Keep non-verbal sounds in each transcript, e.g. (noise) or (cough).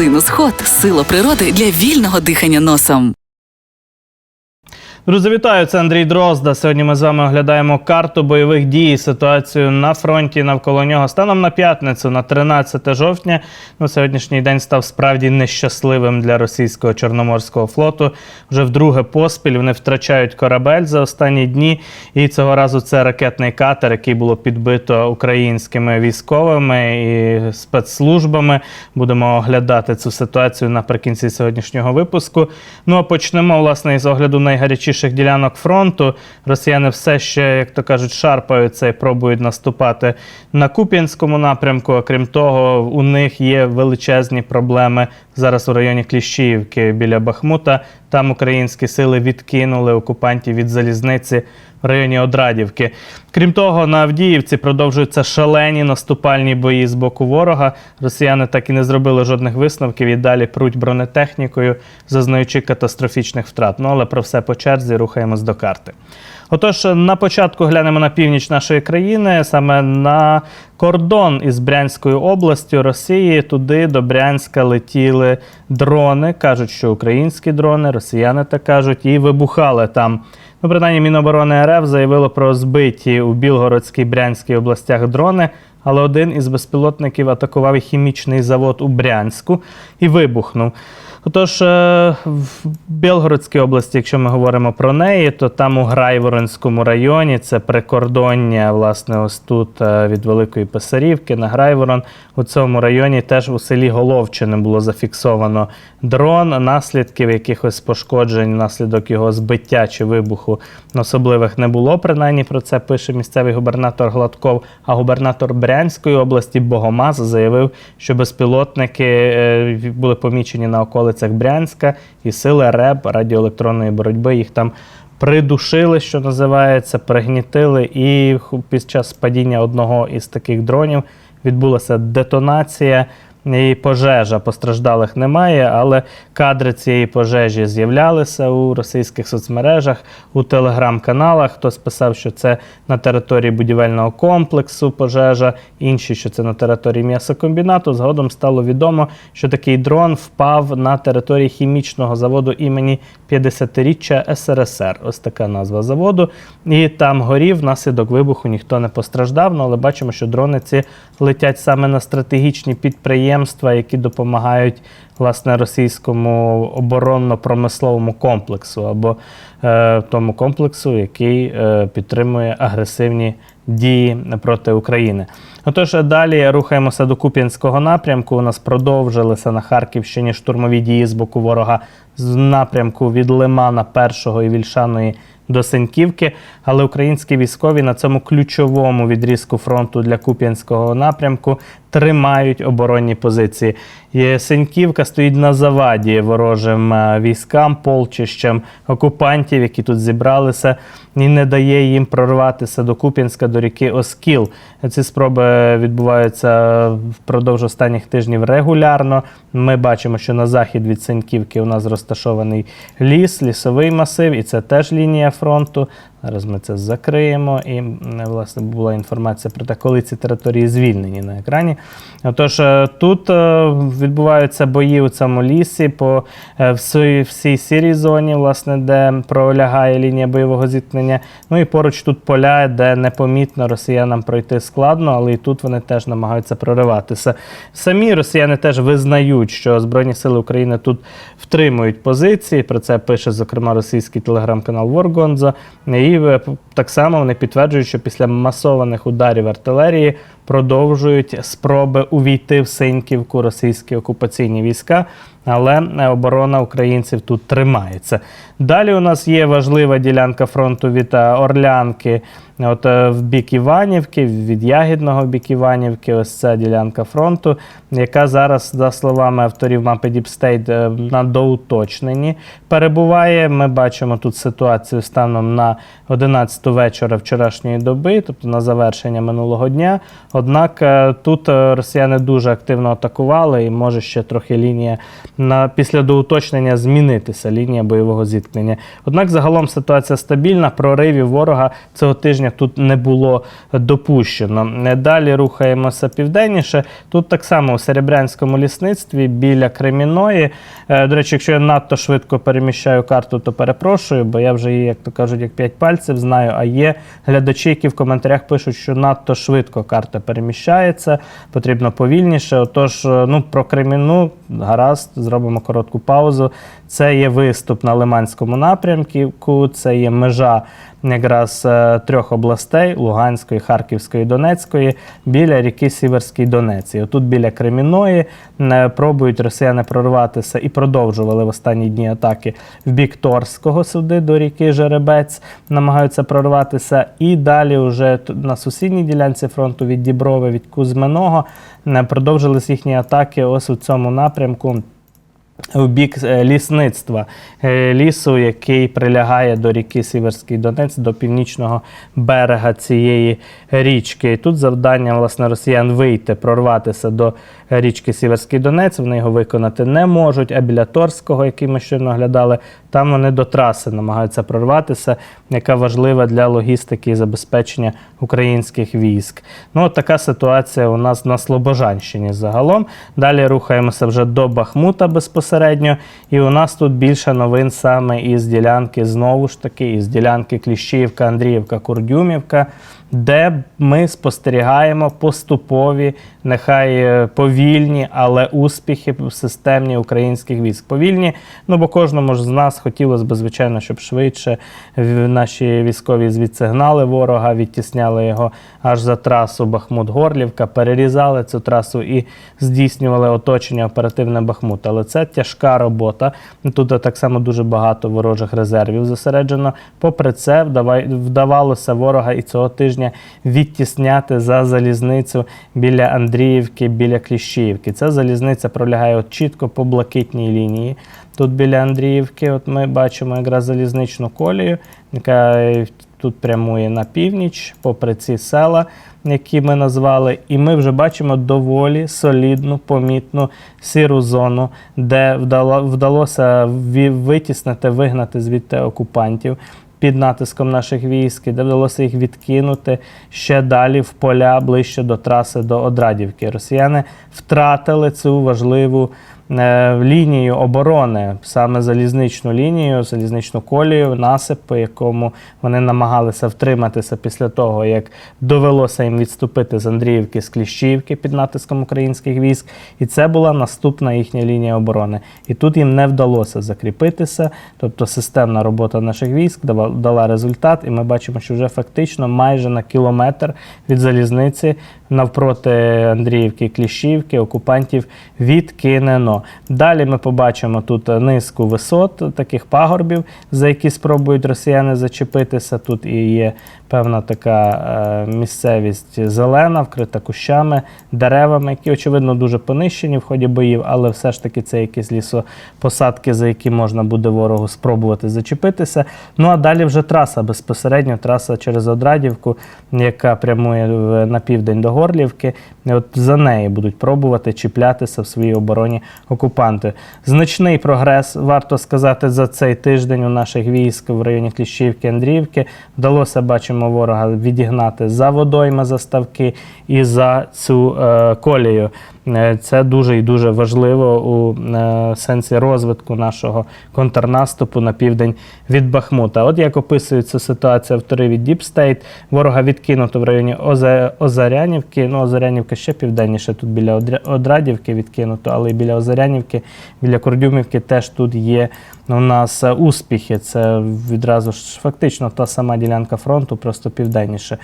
Синус ход сила природи для вільного дихання носом. Друзі, вітаю! Це Андрій Дрозда. Сьогодні ми з вами оглядаємо карту бойових дій, ситуацію на фронті навколо нього. Станом на п'ятницю, на 13 жовтня. Ну, сьогоднішній день став справді нещасливим для російського чорноморського флоту. Вже вдруге поспіль вони втрачають корабель за останні дні. І цього разу це ракетний катер, який було підбито українськими військовими і спецслужбами. Будемо оглядати цю ситуацію наприкінці сьогоднішнього випуску. Ну а почнемо власне із огляду найгарячіших ділянок фронту. Росіяни все ще, як то кажуть, шарпаються і пробують наступати на Куп'янському напрямку. Окрім крім того, у них є величезні проблеми зараз у районі Кліщіївки біля Бахмута. Там українські сили відкинули окупантів від залізниці в районі Одрадівки. Крім того, на Авдіївці продовжуються шалені наступальні бої з боку ворога. Росіяни так і не зробили жодних висновків і далі пруть бронетехнікою, зазнаючи катастрофічних втрат. Ну але про все по черзі рухаємось до карти. Отож, на початку глянемо на північ нашої країни, саме на кордон із Брянською областю Росії. Туди до Брянська летіли дрони. кажуть, що українські дрони, росіяни так кажуть, і вибухали там. Ну, принаймні, Міноборони РФ заявило про збиті у Білгородській Брянській областях дрони. Але один із безпілотників атакував хімічний завод у Брянську і вибухнув. Отож, е, в Білгородській області, якщо ми говоримо про неї, то там у Грайворонському районі це прикордоння, власне, ось тут е, від Великої Писарівки на Грайворон. У цьому районі теж у селі Головчине було зафіксовано дрон, наслідків якихось пошкоджень, внаслідок його збиття чи вибуху особливих не було. Принаймні про це пише місцевий губернатор Гладков. А губернатор Брянської області Богомаз заявив, що безпілотники е, були помічені на околицях Брянська і сили РЕБ радіоелектронної боротьби їх там. Придушили, що називається, пригнітили, і під час падіння одного із таких дронів відбулася детонація і пожежа. Постраждалих немає, але кадри цієї пожежі з'являлися у російських соцмережах, у телеграм-каналах. Хтось писав, що це на території будівельного комплексу пожежа, інші, що це на території м'ясокомбінату. Згодом стало відомо, що такий дрон впав на території хімічного заводу імені 50-річчя СРСР. Ось така назва заводу. І там горів, внаслідок вибуху ніхто не постраждав. Ну, але бачимо, що дрони ці летять саме на стратегічні підприємства, які допомагають власне російському оборонно-промисловому комплексу або е, тому комплексу, який е, підтримує агресивні дії проти України. Отож, далі рухаємося до Куп'янського напрямку. У нас продовжилися на Харківщині штурмові дії з боку ворога з напрямку від Лимана першого і Вільшаної до Сеньківки, але українські військові на цьому ключовому відрізку фронту для Куп'янського напрямку тримають оборонні позиції. Сеньківка стоїть на заваді ворожим е, військам, полчищем окупантів, які тут зібралися, і не дає їм прорватися до Куп'янська, до ріки Оскіл. Ці спроби відбуваються впродовж останніх тижнів регулярно. Ми бачимо, що на захід від Сеньківки у нас розташований ліс, лісовий масив, і це теж лінія фронту. Зараз ми це закриємо. І власне була інформація про те, коли ці території звільнені на екрані. Отож, е, тут е, відбуваються бої у цьому лісі по е, всій, всій сірій зоні, власне, де пролягає лінія бойового зіткнення. Ну і поруч тут поля, де непомітно росіянам пройти складно, але і тут вони теж намагаються прориватися. Самі росіяни теж визнають, що Збройні сили України тут втримують позиції. Про це пише, зокрема, російський телеграм-канал Воргонзо. І е, так само вони підтверджують, що після масованих ударів артилерії продовжують спроби увійти в Синьківку російські окупаційні війська, але е, оборона українців тут тримається. Далі у нас є важлива ділянка фронту від е, Орлянки, от е, в бік Іванівки, від Ягідного бік Іванівки. Ось ця ділянка фронту, яка зараз, за словами авторів мапи State, на доуточненні перебуває. Ми бачимо тут ситуацію станом на 11 вечора вчорашньої доби, тобто на завершення минулого дня. Однак тут росіяни дуже активно атакували, і може ще трохи лінія на після доуточнення змінитися лінія бойового зіткнення. Однак загалом ситуація стабільна. Проривів ворога цього тижня тут не було допущено. Е, Далі рухаємося південніше. Тут так само у Серебрянському лісництві біля Креміної. Е, До речі, якщо я надто швидко переміщаю карту, то перепрошую, бо я вже її, як то кажуть, як п'ять пальців знаю. А є глядачі, які в коментарях пишуть, що надто швидко карта переміщається, потрібно повільніше. Отож, е, ну про Креміну гаразд, зробимо коротку паузу. Це є виступ на Лиманському напрямку, це є межа якраз трьох областей Луганської, Харківської, Донецької, біля ріки Сіверський Донець. І отут біля Креміної е, пробують росіяни прорватися і продовжували в останні дні атаки в бік Торського сюди до ріки Жеребець, намагаються прорватися. І далі вже на сусідній ділянці фронту від Діброви, від Кузьминого е, продовжились їхні атаки ось у цьому напрямку. В бік е, лісництва е, лісу, який прилягає до ріки Сіверський Донець, до північного берега цієї річки. І тут завдання власне росіян вийти, прорватися до річки Сіверський Донець. Вони його виконати не можуть. А біля Торського, який ми щойно глядали, там вони до траси намагаються прорватися, яка важлива для логістики і забезпечення українських військ. Ну, от така ситуація у нас на Слобожанщині загалом. Далі рухаємося вже до Бахмута безпосередньо. І у нас тут більше новин саме із ділянки, знову ж таки, із ділянки Кліщіївка, Андріївка, Курдюмівка, де ми спостерігаємо поступові, нехай е, повільні, але успіхи системні українських військ. Повільні, ну бо кожному ж з нас хотілося б, звичайно, щоб швидше наші військові звідси гнали ворога, відтісняли його аж за трасу Бахмут-Горлівка, перерізали цю трасу і здійснювали оточення оперативне Бахмут. Але це тяжка робота. Тут так само дуже багато ворожих резервів зосереджено. Попри це, вдавалося ворога і цього тижня відтісняти за залізницю біля Андріївки, біля Кліщіївки. Ця залізниця пролягає от чітко по блакитній лінії. Тут біля Андріївки, от ми бачимо якраз залізничну колію, яка тут прямує на північ, попри ці села, які ми назвали. І ми вже бачимо доволі солідну, помітну сіру зону, де вдало, вдалося витіснити, вигнати звідти окупантів. Під натиском наших військ, де вдалося їх відкинути ще далі в поля ближче до траси до Одрадівки. Росіяни втратили цю важливу лінію оборони, саме залізничну лінію, залізничну колію, насип, по якому вони намагалися втриматися після того, як довелося їм відступити з Андріївки з Кліщівки під натиском українських військ. І це була наступна їхня лінія оборони. І тут їм не вдалося закріпитися, тобто системна робота наших військ дала результат, і ми бачимо, що вже фактично майже на кілометр від залізниці навпроти Андріївки Кліщівки окупантів відкинено. Далі ми побачимо тут низку висот, таких пагорбів, за які спробують росіяни зачепитися. Тут і є певна така е, місцевість зелена, вкрита кущами, деревами, які, очевидно, дуже понищені в ході боїв, але все ж таки це якісь лісопосадки, за які можна буде ворогу спробувати зачепитися. Ну а далі вже траса безпосередньо, траса через Одрадівку, яка прямує на південь до Горлівки. І от за неї будуть пробувати чіплятися в своїй обороні окупанти. Значний прогрес, варто сказати, за цей тиждень у наших військ в районі Кліщівки, Андріївки вдалося, бачимо, ворога відігнати за водойми заставки і за цю е, колію. Е, Це дуже і дуже важливо у е, сенсі розвитку нашого контрнаступу на південь від Бахмута. От як описують цю ситуацію автори від Deep ворога відкинуто в районі Озарянівки. Ну, Озарянівка ще південніше, тут біля Одрадівки відкинуто, але і біля Озарянівки, біля Кордюмівки теж тут є у нас е, успіхи. Це відразу ж фактично та сама ділянка фронту, просто південніше.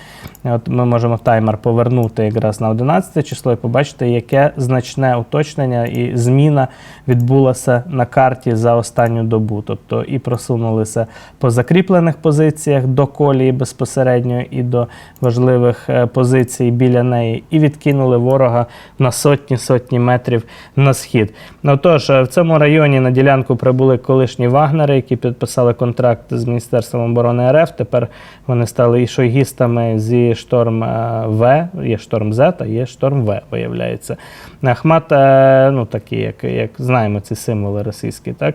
От ми можемо таймер повернути якраз на 11 число і побачити, яке значне уточнення і зміна відбулася на карті за останню добу. Тобто і просунулися по закріплених позиціях до колії безпосередньо і до важливих е, позицій біля неї, і відкинули. ворога на сотні-сотні метрів на схід. Ну тож, е, в цьому районі на ділянку прибули колишні вагнери, які підписали контракт з Міністерством оборони РФ. Тепер вони стали і шойгістами зі шторм е, В, є шторм З, а є шторм В, виявляється. Ахмат, е, ну такі, як, як знаємо, ці символи російські, так?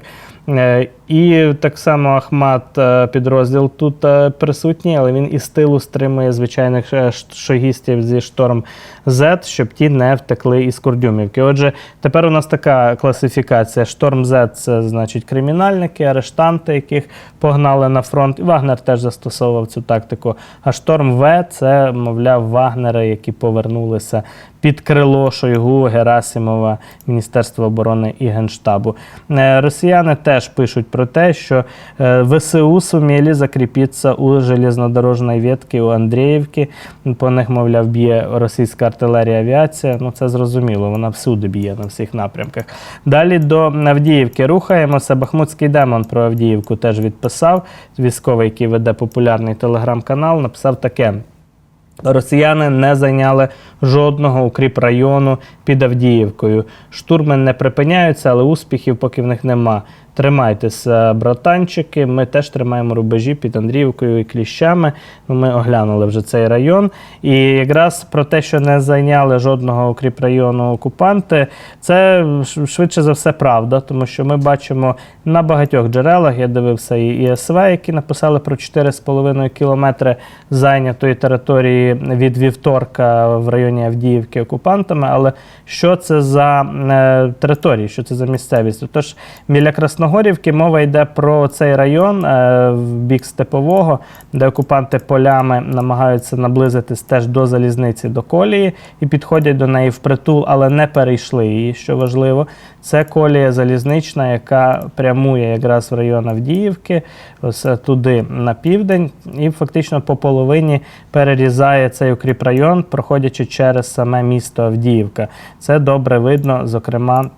Е, І так само Ахмат е, підрозділ тут е, присутній, але він із тилу стримує звичайних шогістів зі шторм Z, щоб ті не втекли із Курдюмівки. Отже, тепер у нас така класифікація: шторм Z – це значить кримінальники, арештанти, яких погнали на фронт. Вагнер теж застосовував цю тактику. А шторм В це, мовляв, вагнери, які повернулися під крило Шойгу, Герасимова, Міністерства оборони і Генштабу. Е, Росіяни теж пишуть про те, що е, ВСУ суміли закріпитися у железнодорожній ветці у Андріївки. По них, мовляв, б'є російська артилерія авіація. Ну це зрозуміло, вона всюди б'є на всіх напрямках. Далі до Авдіївки рухаємося. Бахмутський демон про Авдіївку теж відписав. Військовий, який веде популярний телеграм-канал, написав таке. Росіяни не зайняли жодного укріп району під Авдіївкою. Штурми не припиняються, але успіхів поки в них нема. Тримайтеся, братанчики. Ми теж тримаємо рубежі під Андріївкою і Кліщами. Ну, Ми оглянули вже цей район. І якраз про те, що не зайняли жодного укріп району окупанти, це швидше за все правда, тому що ми бачимо на багатьох джерелах. Я дивився і ІСВ, які написали про 4,5 кілометри зайнятої території від вівторка в районі Авдіївки окупантами. Але що це за е, території, що це за місцевість? Тож біля Красногорівки мова йде про цей район е, в бік Степового, де окупанти полями намагаються наблизитись теж до залізниці, до колії і підходять до неї впритул, але не перейшли її, що важливо. Це колія залізнична, яка прямує якраз в район Авдіївки, ось е, туди на південь, і фактично по половині перерізає цей укріпрайон, проходячи через саме місто Авдіївка. Це добре видно, зокрема.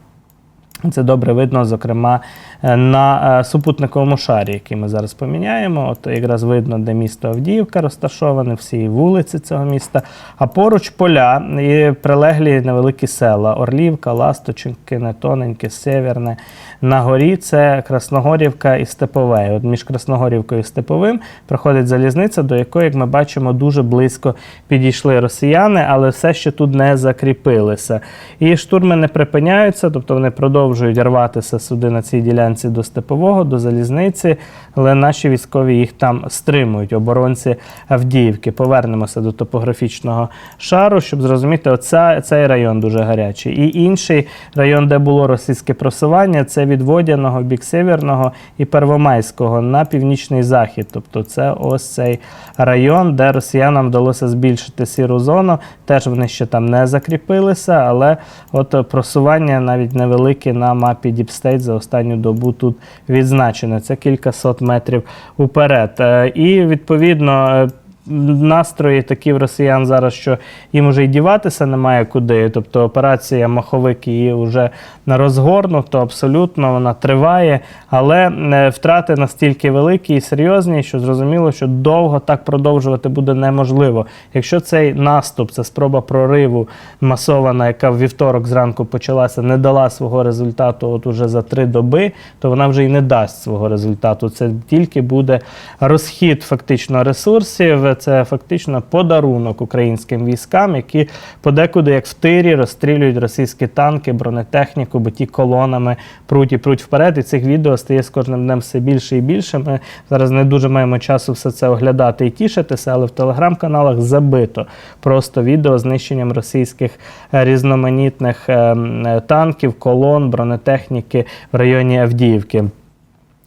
Це добре видно, зокрема, на е, супутниковому шарі, який ми зараз поміняємо. От якраз видно, де місто Авдіївка розташоване, всі вулиці цього міста. А поруч поля і прилеглі невеликі села: Орлівка, Ласточинки, Нетоненьке, Северне. На горі це Красногорівка і Степове. От між Красногорівкою і Степовим проходить залізниця, до якої, як ми бачимо, дуже близько підійшли росіяни, але все ще тут не закріпилися. І штурми не припиняються, тобто вони продовжують рватися сюди на цій ділянці до Степового, до залізниці, але наші військові їх там стримують, оборонці Авдіївки. Повернемося до топографічного шару, щоб зрозуміти, оця, цей район дуже гарячий. І інший район, де було російське просування, це від Водяного, бік Северного і Первомайського на північний захід. Тобто це ось цей район, де росіянам вдалося збільшити сіру зону. Теж вони ще там не закріпилися, але от просування навіть невелике на мапі State за останню добу тут відзначений. Це кілька сот метрів уперед. Е, І відповідно. Настрої такі в росіян зараз, що їм вже й діватися немає куди. Тобто операція Маховик її вже розгорнуто, абсолютно вона триває, але е, втрати настільки великі і серйозні, що зрозуміло, що довго так продовжувати буде неможливо. Якщо цей наступ, це спроба прориву масована, яка в вівторок зранку почалася, не дала свого результату, от уже за три доби, то вона вже й не дасть свого результату. Це тільки буде розхід фактично ресурсів. Це фактично подарунок українським військам, які подекуди, як в тирі, розстрілюють російські танки, бронетехніку, бо ті колонами пруть і пруть вперед. І цих відео стає з кожним днем все більше і більше. Ми зараз не дуже маємо часу все це оглядати і тішитися, але в телеграм-каналах забито просто відео знищенням російських е, різноманітних е, м, е, танків, колон, бронетехніки в районі Авдіївки.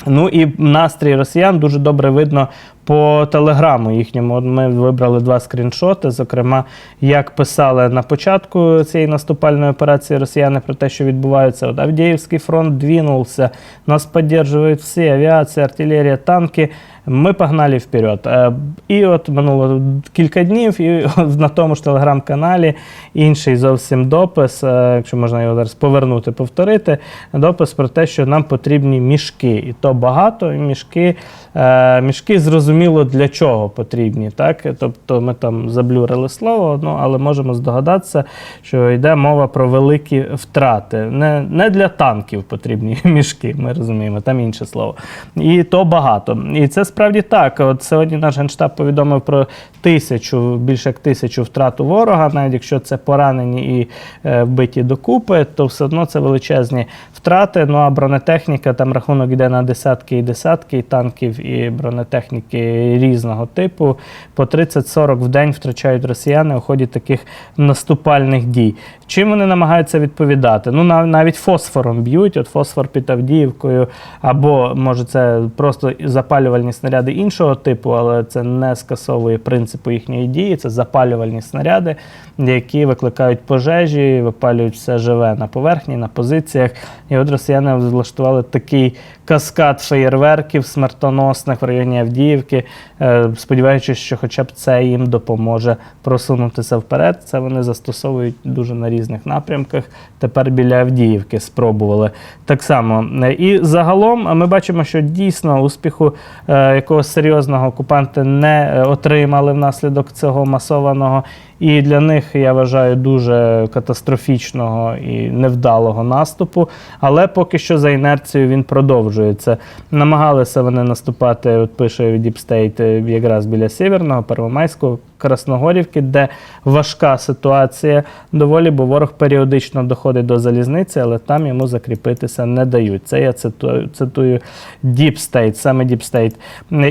Ну і настрій росіян дуже добре видно по телеграму їхньому. Ми вибрали два скріншоти. Зокрема, як писали на початку цієї наступальної операції росіяни про те, що відбувається. От Авдіївський фронт двінувся нас підтримують всі авіація, артилерія, танки. Ми погнали вперед. Е, І от минуло кілька днів, і (laughs) на тому ж телеграм-каналі інший зовсім допис, е, якщо можна його зараз повернути, повторити, допис про те, що нам потрібні мішки. І то багато, і мішки, е, мішки зрозуміло для чого потрібні. Так? Тобто ми там заблюрили слово, ну, але можемо здогадатися, що йде мова про великі втрати. Не, не для танків потрібні (laughs) мішки, ми розуміємо, там інше слово. І то багато. І це справді так. От сьогодні наш генштаб повідомив про тисячу, більше як тисячу втрат у ворога, навіть якщо це поранені і е, вбиті докупи, то все одно це величезні втрати. Ну а бронетехніка, там рахунок йде на десятки і десятки і танків і бронетехніки різного типу. По 30-40 в день втрачають росіяни у ході таких наступальних дій. Чим вони намагаються відповідати? Ну нав- навіть фосфором б'ють, от фосфор під Авдіївкою, або може це просто запалювальні снаряди іншого типу, але це не скасовує принципу їхньої дії. Це запалювальні снаряди, які викликають пожежі, випалюють все живе на поверхні, на позиціях. І от росіяни влаштували такий каскад феєрверків смертоносних в районі Авдіївки, е, сподіваючись, що хоча б це їм допоможе просунутися вперед. Це вони застосовують дуже на різних напрямках. Тепер біля Авдіївки спробували так само. Е, І загалом ми бачимо, що дійсно успіху е, якогось серйозного окупанти не отримали внаслідок цього масованого. І для них я вважаю дуже катастрофічного і невдалого наступу. Але поки що за інерцією він продовжується. Намагалися вони наступати, от пише Deep State, е, якраз біля Сєвєрного, Первомайського, Красногорівки, де важка ситуація доволі, бо ворог періодично доходить до залізниці, але там йому закріпитися не дають. Це я цитую, цитую Deep State, саме Deep State.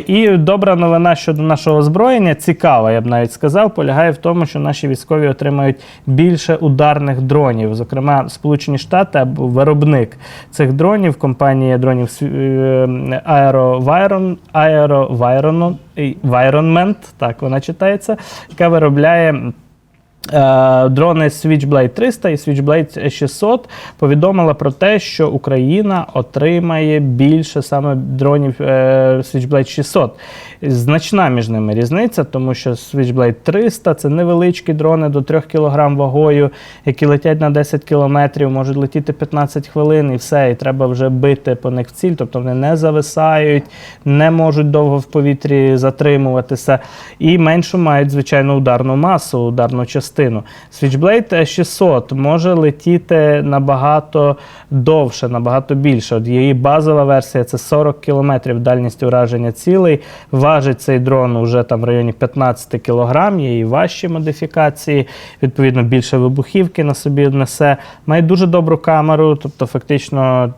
І добра новина щодо нашого озброєння, цікава, я б навіть сказав, полягає в тому, що наші військові отримають більше ударних дронів. Зокрема, Сполучені Штати або виробник цих дронів, компанія дронів Aerovairon, Aerovairon, Environment, так вона читається, яка виробляє. Е, Дрони Switchblade 300 і Switchblade 600 повідомила про те, що Україна отримає більше саме дронів е, Switchblade 600. Значна між ними різниця, тому що Switchblade 300 це невеличкі дрони до 3 кг вагою, які летять на 10 км, можуть летіти 15 хвилин і все, і треба вже бити по них в ціль, тобто вони не зависають, не можуть довго в повітрі затримуватися і меншу мають, звичайно, ударну масу, ударну частину. Switchblade 600 може летіти набагато довше, набагато більше. От її базова версія це 40 км дальність ураження цілей. Важить цей дрон уже там в районі 15 кг, є і важчі модифікації, відповідно, більше вибухівки на собі несе. Має дуже добру камеру, тобто фактично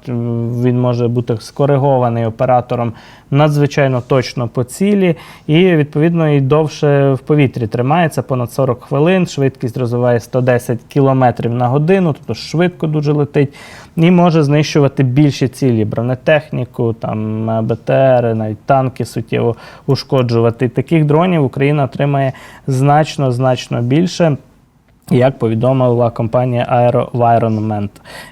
він може бути скоригований оператором надзвичайно точно по цілі, і відповідно і довше в повітрі тримається понад 40 хвилин. Швидкість розвиває 110 км на годину, тобто швидко дуже летить, і може знищувати більші цілі бронетехніку, там БТР, навіть танки суттєво ушкоджувати. Таких дронів Україна отримає значно значно більше. Як повідомила компанія AeroVironment,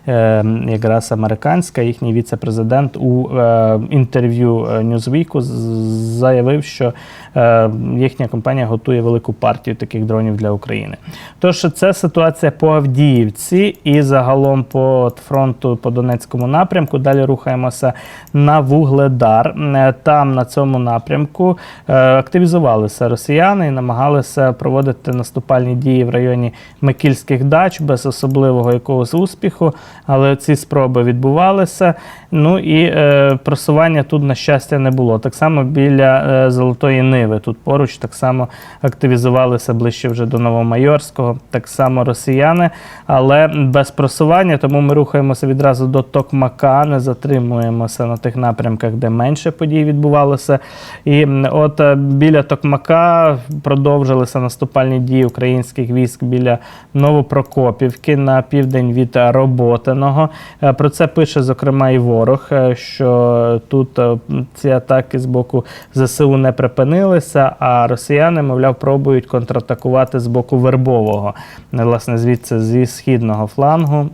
е, якраз американська, їхній віце-президент у е, інтерв'ю е, Newsweek заявив, що е, їхня компанія готує велику партію таких дронів для України. Тож це ситуація по Авдіївці і загалом по фронту по Донецькому напрямку. Далі рухаємося на Вугледар. Е, Там на цьому напрямку е, активізувалися росіяни і намагалися проводити наступальні дії в районі Микільських дач без особливого якогось успіху, але ці спроби відбувалися. Ну і е, просування тут, на щастя, не було. Так само біля е, Золотої Ниви. Тут поруч так само активізувалися ближче вже до Новомайорського, так само росіяни, але без просування, тому ми рухаємося відразу до Токмака, не затримуємося на тих напрямках, де менше подій відбувалося. І от е, біля Токмака продовжилися наступальні дії українських військ біля Новопрокопівки на південь від Роботиного. Е, Про це пише, зокрема, і ворог, е, що тут е, ці атаки з боку ЗСУ не припинилися, а росіяни, мовляв, пробують контратакувати з боку Вербового, власне, звідси зі східного флангу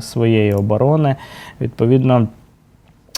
своєї оборони. Відповідно.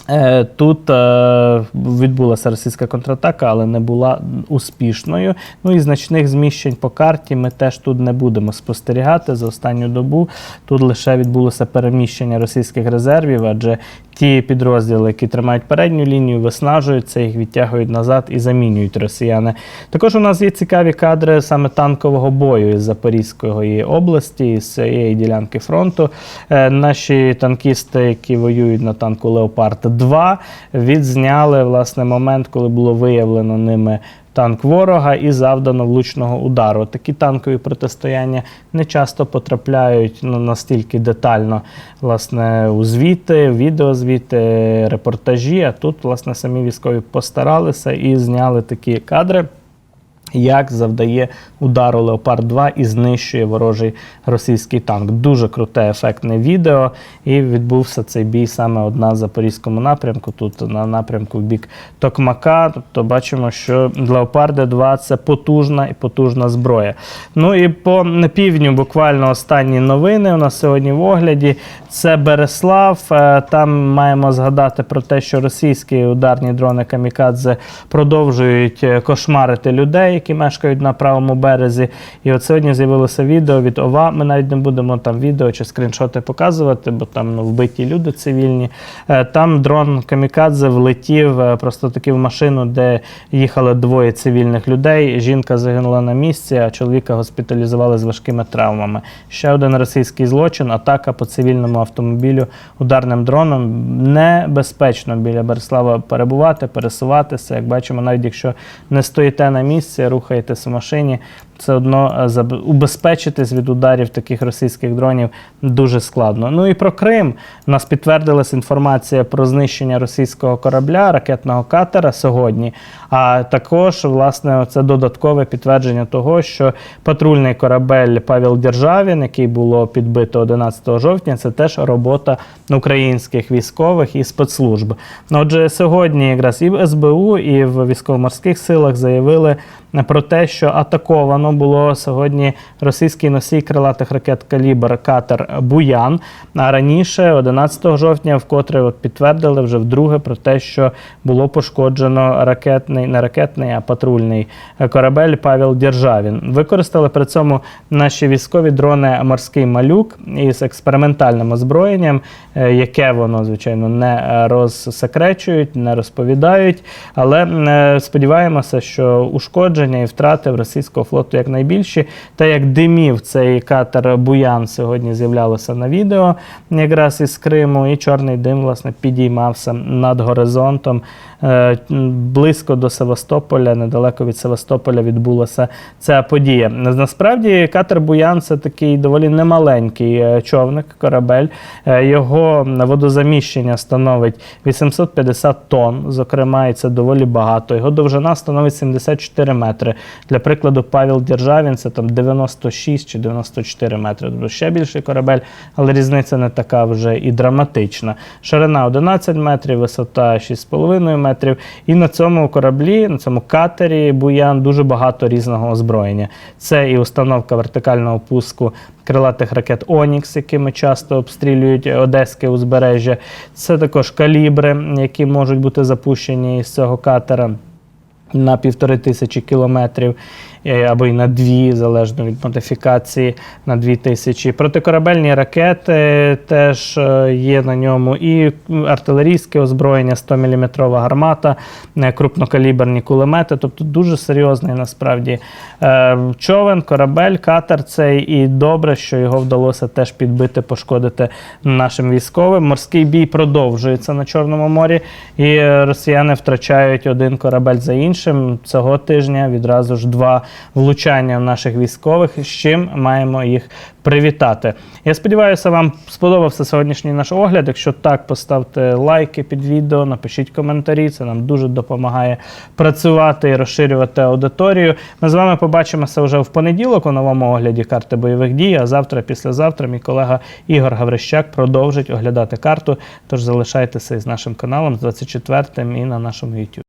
Е, Тут е, відбулася російська контратака, але не була успішною. Ну і значних зміщень по карті ми теж тут не будемо спостерігати за останню добу. Тут лише відбулося переміщення російських резервів, адже ті підрозділи, які тримають передню лінію, виснажуються, їх відтягують назад і замінюють росіяни. Також у нас є цікаві кадри саме танкового бою із Запорізької області, з цієї ділянки фронту. Е, Наші танкісти, які воюють на танку Леопард 2, відзняли власне момент, коли було виявлено ними. Танк ворога і завдано влучного удару. Такі танкові протистояння не часто потрапляють ну, настільки детально власне, у звіти, відеозвіти, репортажі. А тут, власне, самі військові постаралися і зняли такі кадри. Як завдає удару Леопард 2 і знищує ворожий російський танк. Дуже круте, ефектне відео. І відбувся цей бій саме от на запорізькому напрямку, тут на напрямку в бік Токмака. Тобто бачимо, що Леопарди 2 це потужна і потужна зброя. Ну і по півдню буквально останні новини у нас сьогодні в огляді. Це Береслав. Е, Там маємо згадати про те, що російські ударні дрони Камікадзе продовжують е, кошмарити людей, які мешкають на правому березі. І от сьогодні з'явилося відео від ОВА. Ми навіть не будемо там відео чи скріншоти показувати, бо там ну, вбиті люди цивільні. Е, Там дрон Камікадзе влетів е, просто таки в машину, де їхали двоє цивільних людей. Жінка загинула на місці, а чоловіка госпіталізували з важкими травмами. Ще один російський злочин атака по цивільному автомобілю ударним дроном. Небезпечно біля Береслава перебувати, пересуватися. Як бачимо, навіть якщо не стоїте на місці, рухаєтесь в машині, все одно е, убезпечитись від ударів таких російських дронів дуже складно. Ну і про Крим у нас підтвердилася інформація про знищення російського корабля, ракетного катера сьогодні. А також, власне, це додаткове підтвердження того, що патрульний корабель Павел Державін, який було підбито 11 жовтня, це теж робота українських військових і спецслужб. Ну, Отже, сьогодні якраз і в СБУ, і в військово-морських силах заявили про те, що атаковано було сьогодні російський носій крилатих ракет калібр катер Буян. А раніше, 11 жовтня, вкотре от підтвердили вже вдруге про те, що було пошкоджено ракетний, не ракетний, а патрульний корабель Павел Державін. Використали при цьому наші військові дрони Морський малюк із експериментальним озброєнням, е, яке воно, звичайно, не розсекречують, не розповідають. Але е, сподіваємося, що ушкодження і втрати в російського флоту якнайбільші. Та як димів цей катер Буян сьогодні з'являлося на відео якраз із Криму, і чорний дим власне підіймався над горизонтом. Е, Близько до Севастополя, недалеко від Севастополя відбулася ця подія. Насправді катер Буян це такий доволі немаленький е, човник, корабель. Е, Його водозаміщення становить 850 тонн, зокрема, і це доволі багато. Його довжина становить 74 метри. Для прикладу, Павел Державін це там 96 чи 94 метри. Тобто ще більший корабель, але різниця не така вже і драматична. Ширина 11 метрів, висота 6,5 метрів. І на цьому кораблі, на цьому катері Буян дуже багато різного озброєння. Це і установка вертикального пуску крилатих ракет Онікс, якими часто обстрілюють Одеське узбережжя. Це також калібри, які можуть бути запущені із цього катера. На півтори тисячі кілометрів е, або й на дві, залежно від модифікації, на дві тисячі. Протикорабельні ракети теж е, є на ньому, і артилерійське озброєння, 100-мм гармата, е, крупнокаліберні кулемети. Тобто дуже серйозний насправді човен, корабель, катер цей. І добре, що його вдалося теж підбити, пошкодити нашим військовим. Морський бій продовжується на Чорному морі, і росіяни втрачають один корабель за іншим. Цього тижня відразу ж два влучання в наших військових, з чим маємо їх привітати. Я сподіваюся, вам сподобався сьогоднішній наш огляд. Якщо так, поставте лайки під відео, напишіть коментарі. Це нам дуже допомагає працювати і розширювати аудиторію. Ми з вами побачимося вже в понеділок у новому огляді карти бойових дій. А завтра, післязавтра, мій колега Ігор Гаврищак продовжить оглядати карту. Тож залишайтеся із нашим каналом з 24 і на нашому YouTube.